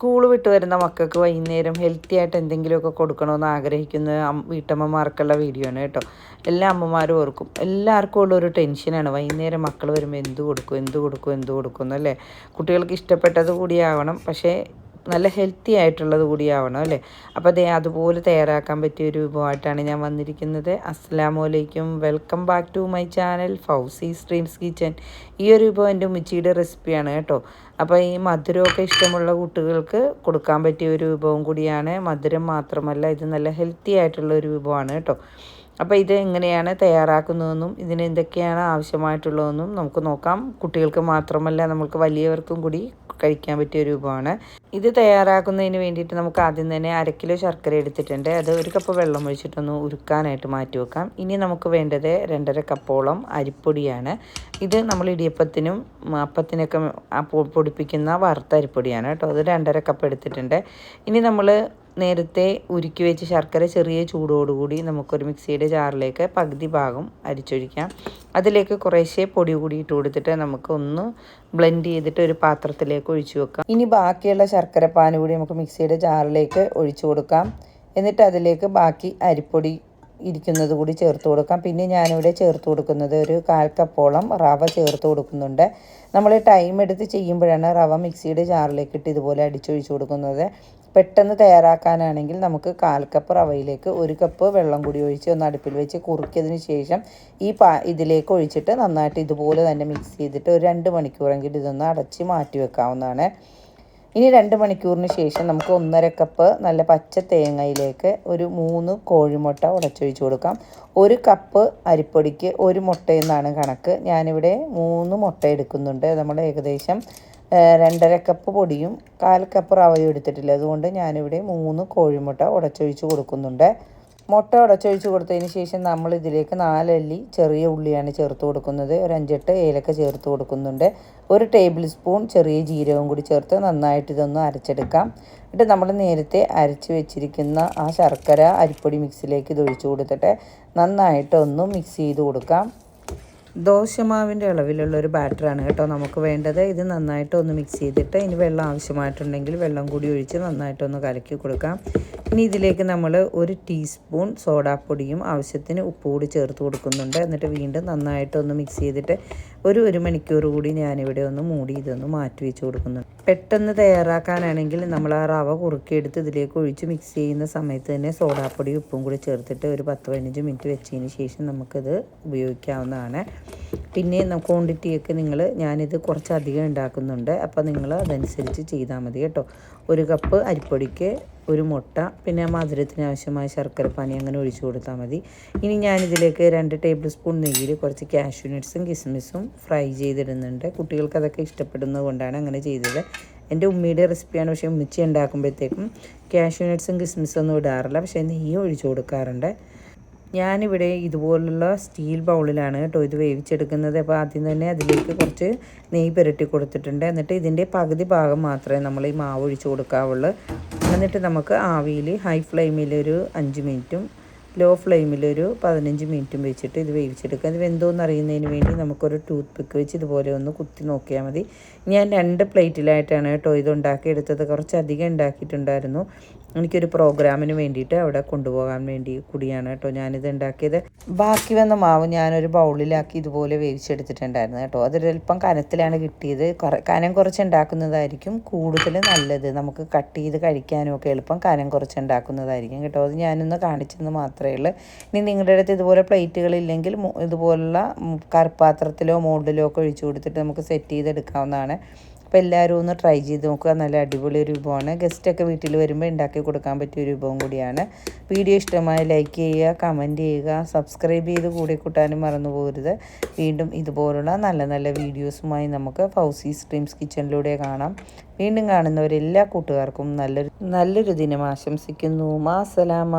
School വിട്ട് വരുന്ന മക്കൾക്ക് വൈകുന്നേരം ഹെൽത്തി ആയിട്ട് എന്തെങ്കിലുമൊക്കെ കൊടുക്കണമെന്ന് ആഗ്രഹിക്കുന്ന വീട്ടമ്മമാർക്കുള്ള വീഡിയോ ആണ് കേട്ടോ. എല്ലാ അമ്മമാരും ഓർക്കും. എല്ലാവർക്കും ഉള്ള ഒരു ടെൻഷനാണ് വൈകുന്നേരം മക്കൾ വരുമ്പോൾ എന്ത് കൊടുക്കും എന്ത് കൊടുക്കും എന്ത് കൊടുക്കും എന്നല്ലേ? കുട്ടികൾക്ക് ഇഷ്ടപ്പെട്ടത് കൂടിയാവണം പക്ഷേ നല്ല ഹെൽത്തി ആയിട്ടുള്ളത് കൂടിയാവണം അല്ലേ? അപ്പോൾ അതേ അതുപോലെ തയ്യാറാക്കാൻ പറ്റിയ ഒരു വിഭവമായിട്ടാണ് ഞാൻ വന്നിരിക്കുന്നത്. അസ്സലാമലൈക്കും welcome back to my channel Fousi streams kitchen ഈ ഒരു വിഭവം എന്റെ ഉമ്മച്ചിയുടെ റെസിപ്പിയാണ് കേട്ടോ. അപ്പോൾ ഈ മധുരമൊക്കെ ഇഷ്ടമുള്ള കുട്ടികൾക്ക് കൊടുക്കാൻ പറ്റിയ ഒരു വിഭവം കൂടിയാണ്. മധുരം മാത്രമല്ല ഇത് നല്ല ഹെൽത്തി ആയിട്ടുള്ള ഒരു വിഭവമാണ് കേട്ടോ. അപ്പോൾ ഇത് എങ്ങനെയാണ് തയ്യാറാക്കുന്നതെന്നും ഇതിന് എന്തൊക്കെയാണ് ആവശ്യമായിട്ടുള്ളതെന്നും നമുക്ക് നോക്കാം. കുട്ടികൾക്ക് മാത്രമല്ല നമുക്ക് വലിയവർക്കും കൂടി കഴിക്കാൻ പറ്റിയ ഒരു ഇത് തയ്യാറാക്കുന്നതിന് വേണ്ടിയിട്ട് നമുക്ക് ആദ്യം തന്നെ അര കിലോ ശർക്കര എടുത്തിട്ടുണ്ട്. അത് ഒരു കപ്പ് വെള്ളം ഒഴിച്ചിട്ടൊന്ന് ഉരുക്കാനായിട്ട് മാറ്റി വെക്കാം. ഇനി നമുക്ക് വേണ്ടത് രണ്ടര കപ്പോളം അരിപ്പൊടിയാണ്. ഇത് നമ്മൾ ഇടിയപ്പത്തിനും അപ്പത്തിനൊക്കെ പൊടിപ്പിക്കുന്ന വറുത്ത അരിപ്പൊടിയാണ് കേട്ടോ. അത് രണ്ടര കപ്പ് എടുത്തിട്ടുണ്ട്. ഇനി നമ്മൾ നേരത്തെ ഉരുക്കി വെച്ച് ശർക്കര ചെറിയ ചൂടോടുകൂടി നമുക്കൊരു മിക്സിയുടെ ജാറിലേക്ക് പകുതി ഭാഗം അരിച്ചൊഴിക്കാം. അതിലേക്ക് കുറേശ്ശേ പൊടി കൂടി ഇട്ട് കൊടുത്തിട്ട് നമുക്ക് ഒന്ന് ബ്ലെൻഡ് ചെയ്തിട്ട് ഒരു പാത്രത്തിലേക്ക് ഒഴിച്ചു വെക്കാം. ഇനി ബാക്കിയുള്ള ശർക്കര പാൻ കൂടി നമുക്ക് മിക്സിയുടെ ജാറിലേക്ക് ഒഴിച്ചു കൊടുക്കാം. എന്നിട്ട് അതിലേക്ക് ബാക്കി അരിപ്പൊടി ഇരിക്കുന്നത് കൂടി ചേർത്ത് കൊടുക്കാം. പിന്നെ ഞാനിവിടെ ചേർത്ത് കൊടുക്കുന്നത് ഒരു കാൽ കപ്പോളം റവ ചേർത്ത് കൊടുക്കുന്നുണ്ട്. നമ്മൾ ടൈം എടുത്ത് ചെയ്യുമ്പോഴാണ് റവ മിക്സിയുടെ ജാറിലേക്ക് ഇട്ട് ഇതുപോലെ അടിച്ചൊഴിച്ച് കൊടുക്കുന്നത്. പെട്ടെന്ന് തയ്യാറാക്കാനാണെങ്കിൽ നമുക്ക് കാൽ കപ്പ് റവയിലേക്ക് ഒരു കപ്പ് വെള്ളം കൂടി ഒഴിച്ച് ഒന്ന് അടുപ്പിൽ വെച്ച് കുറുക്കിയതിന് ശേഷം ഈ പാ ഇതിലേക്ക് ഒഴിച്ചിട്ട് നന്നായിട്ട് ഇതുപോലെ തന്നെ മിക്സ് ചെയ്തിട്ട് ഒരു രണ്ട് മണിക്കൂറെങ്കിലും ഇതൊന്ന് അടച്ച് മാറ്റി വെക്കാവുന്നതാണ്. ഇനി രണ്ട് മണിക്കൂറിന് ശേഷം നമുക്ക് ഒന്നര കപ്പ് നല്ല പച്ച തേങ്ങയിലേക്ക് ഒരു മൂന്ന് കോഴിമുട്ട ഉടച്ചൊഴിച്ച് കൊടുക്കാം. ഒരു കപ്പ് അരിപ്പൊടിക്ക് ഒരു മുട്ടയെന്നാണ് കണക്ക്. ഞാനിവിടെ മൂന്ന് മുട്ട എടുക്കുന്നുണ്ട്. നമ്മൾ ഏകദേശം രണ്ടര കപ്പ് പൊടിയും കാൽ കപ്പ് റവയും എടുത്തിട്ടില്ല. അതുകൊണ്ട് ഞാനിവിടെ മൂന്ന് കോഴിമുട്ട ഉടച്ചൊഴിച്ച് കൊടുക്കുന്നുണ്ട്. മുട്ട ഉടച്ചൊഴിച്ച് കൊടുത്തതിന് ശേഷം നമ്മൾ ഇതിലേക്ക് നാലല്ലി ചെറിയ ഉള്ളിയാണ് ചേർത്ത് കൊടുക്കുന്നത്. ഒരു അഞ്ചെട്ട് ഏലക്ക ചേർത്ത് കൊടുക്കുന്നുണ്ട്. ഒരു ടേബിൾ സ്പൂൺ ചെറിയ ജീരകവും കൂടി ചേർത്ത് നന്നായിട്ട് ഇതൊന്ന് അരച്ചെടുക്കാം. എന്നിട്ട് നമ്മൾ നേരത്തെ അരച്ച് വെച്ചിരിക്കുന്ന ആ ശർക്കര അരിപ്പൊടി മിക്സിലേക്ക് ഇത് ഒഴിച്ച് കൊടുത്തിട്ട് നന്നായിട്ട് ഒന്ന് മിക്സ് ചെയ്ത് കൊടുക്കാം. ദോശമാവിന്റെ അളവിലുള്ള ഒരു ബാറ്ററാണ് കേട്ടോ നമുക്ക് വേണ്ടത്. ഇത് നന്നായിട്ട് ഒന്ന് മിക്സ് ചെയ്തിട്ട് ഇനി വെള്ളം ആവശ്യമായിട്ടുണ്ടെങ്കിൽ വെള്ളം കൂടി ഒഴിച്ച് നന്നായിട്ടൊന്ന് കലക്കി കൊടുക്കാം. ഇനി ഇതിലേക്ക് നമ്മൾ ഒരു ടീസ്പൂൺ സോഡാപ്പൊടിയും ആവശ്യത്തിന് ഉപ്പ് കൂടി ചേർത്ത് കൊടുക്കുന്നുണ്ട്. എന്നിട്ട് വീണ്ടും നന്നായിട്ടൊന്ന് മിക്സ് ചെയ്തിട്ട് ഒരു ഒരു മണിക്കൂർ കൂടി ഞാനിവിടെ ഒന്ന് മൂടി ഇതൊന്ന് മാറ്റി വെച്ച് കൊടുക്കുന്നുണ്ട്. പെട്ടെന്ന് തയ്യാറാക്കാനാണെങ്കിൽ നമ്മൾ ആ റവ കുറുക്കിയെടുത്ത് ഇതിലേക്ക് ഒഴിച്ച് മിക്സ് ചെയ്യുന്ന സമയത്ത് തന്നെ സോഡാപ്പൊടി ഉപ്പും കൂടി ചേർത്തിട്ട് ഒരു പത്ത് പതിനഞ്ച് മിനിറ്റ് വെച്ചതിന് ശേഷം നമുക്കിത് ഉപയോഗിക്കാവുന്നതാണ്. പിന്നെ ക്വാണ്ടിറ്റിയൊക്കെ നിങ്ങൾ ഞാനിത് കുറച്ചധികം ഉണ്ടാക്കുന്നുണ്ട്. അപ്പോൾ നിങ്ങൾ അതനുസരിച്ച് ചെയ്താൽ മതി കേട്ടോ. ഒരു കപ്പ് അരിപ്പൊടിക്ക് ഒരു മുട്ട പിന്നെ മധുരത്തിന് ആവശ്യമായ ശർക്കര പാനി അങ്ങനെ ഒഴിച്ചു കൊടുത്താൽ മതി. ഇനി ഞാനിതിലേക്ക് രണ്ട് ടേബിൾ സ്പൂൺ നെയ്യിൽ കുറച്ച് കാഷ്യൂ നട്ട്സും കിസ്മിസും ഫ്രൈ ചെയ്തിടുന്നുണ്ട്. കുട്ടികൾക്ക് അതൊക്കെ ഇഷ്ടപ്പെടുന്നത് കൊണ്ടാണ് അങ്ങനെ ചെയ്തത്. എന്റെ ഉമ്മയുടെ റെസിപ്പിയാണ് പക്ഷേ ഉമ്മിച്ചി ഉണ്ടാക്കുമ്പോഴത്തേക്കും കാഷ്യൂ നട്ട്സും കിസ്മിസും ഒന്നും ഇടാറില്ല. പക്ഷേ നെയ്യ് ഒഴിച്ചു കൊടുക്കാറുണ്ട്. ഞാനിവിടെ ഇതുപോലുള്ള സ്റ്റീൽ ബൗളിലാണ് കേട്ടോ ഇത് വേവിച്ചെടുക്കുന്നത്. അപ്പോൾ ആദ്യം തന്നെ അതിലേക്ക് കുറച്ച് നെയ്യ് പുരട്ടി കൊടുത്തിട്ടുണ്ട്. എന്നിട്ട് ഇതിന്റെ പകുതി ഭാഗം മാത്രമേ നമ്മൾ ഈ മാവ് ഒഴിച്ച് കൊടുക്കാവുള്ളൂ. എന്നിട്ട് നമുക്ക് ആവിയിൽ ഹൈ ഫ്ലെയിമിൽ ഒരു അഞ്ച് മിനിറ്റും ലോ ഫ്ലെയിമിൽ ഒരു പതിനഞ്ച് മിനിറ്റും വെച്ചിട്ട് ഇത് വേവിച്ചെടുക്കുക. ഇത് വെന്തോന്ന് അറിയുന്നതിന് വേണ്ടി നമുക്കൊരു ടൂത്ത് പിക്ക് വെച്ച് ഇതുപോലെ ഒന്ന് കുത്തി നോക്കിയാൽ മതി. ഞാൻ രണ്ട് പ്ലേറ്റിലായിട്ടാണ് കേട്ടോ ഇത് ഉണ്ടാക്കിയെടുത്തത് കുറച്ചധികം ഉണ്ടാക്കിയിട്ടുണ്ടായിരുന്നു. എനിക്കൊരു പ്രോഗ്രാമിന് വേണ്ടിയിട്ട് അവിടെ കൊണ്ടുപോകാൻ വേണ്ടി കൂടിയാണ് കേട്ടോ ഞാനിത് ഉണ്ടാക്കിയത്. ബാക്കി വന്ന മാവ് ഞാനൊരു ബൗളിലാക്കി ഇതുപോലെ വേവിച്ചെടുത്തിട്ടുണ്ടായിരുന്നു കേട്ടോ. അതൊരല്പം കനത്തിലാണ് കിട്ടിയത്. കനം കുറച്ച് ഉണ്ടാക്കുന്നതായിരിക്കും കൂടുതൽ നല്ലത്. നമുക്ക് കട്ട് ചെയ്ത് കഴിക്കാനും ഒക്കെ എളുപ്പം കനം കുറച്ച് ഉണ്ടാക്കുന്നതായിരിക്കും കേട്ടോ. അത് ഞാനൊന്ന് കാണിച്ചെന്ന് മാത്രമേ ഉള്ളൂ ഇനി നിങ്ങളുടെ അടുത്ത് ഇതുപോലെ പ്ലേറ്റുകളില്ലെങ്കിൽ ഇതുപോലുള്ള കറുപ്പാത്രത്തിലോ മോൾഡിലോ ഒക്കെ ഒഴിച്ചു കൊടുത്തിട്ട് നമുക്ക് സെറ്റ് ചെയ്തെടുക്കാവുന്നതാണ്. അപ്പോൾ എല്ലാവരും ഒന്ന് ട്രൈ ചെയ്ത് നോക്കുക. നല്ല അടിപൊളി ഒരു വിഭവമാണ്. ഗസ്റ്റൊക്കെ വീട്ടിൽ വരുമ്പോൾ ഉണ്ടാക്കി കൊടുക്കാൻ പറ്റിയ ഒരു വിഭവം കൂടിയാണ്. വീഡിയോ ഇഷ്ടമായി ലൈക്ക് ചെയ്യുക കമന്റ് ചെയ്യുക സബ്സ്ക്രൈബ് ചെയ്ത് കൂടെ കൂട്ടാനും മറന്നു പോകരുത്. വീണ്ടും ഇതുപോലുള്ള നല്ല നല്ല വീഡിയോസുമായി നമുക്ക് ഫൗസി സ്ട്രീംസ് കിച്ചണിലൂടെ കാണാം. വീണ്ടും കാണുന്നവരെല്ലാ കൂട്ടുകാർക്കും നല്ലൊരു നല്ലൊരു ദിനം ആശംസിക്കുന്നു. മാ സലാമ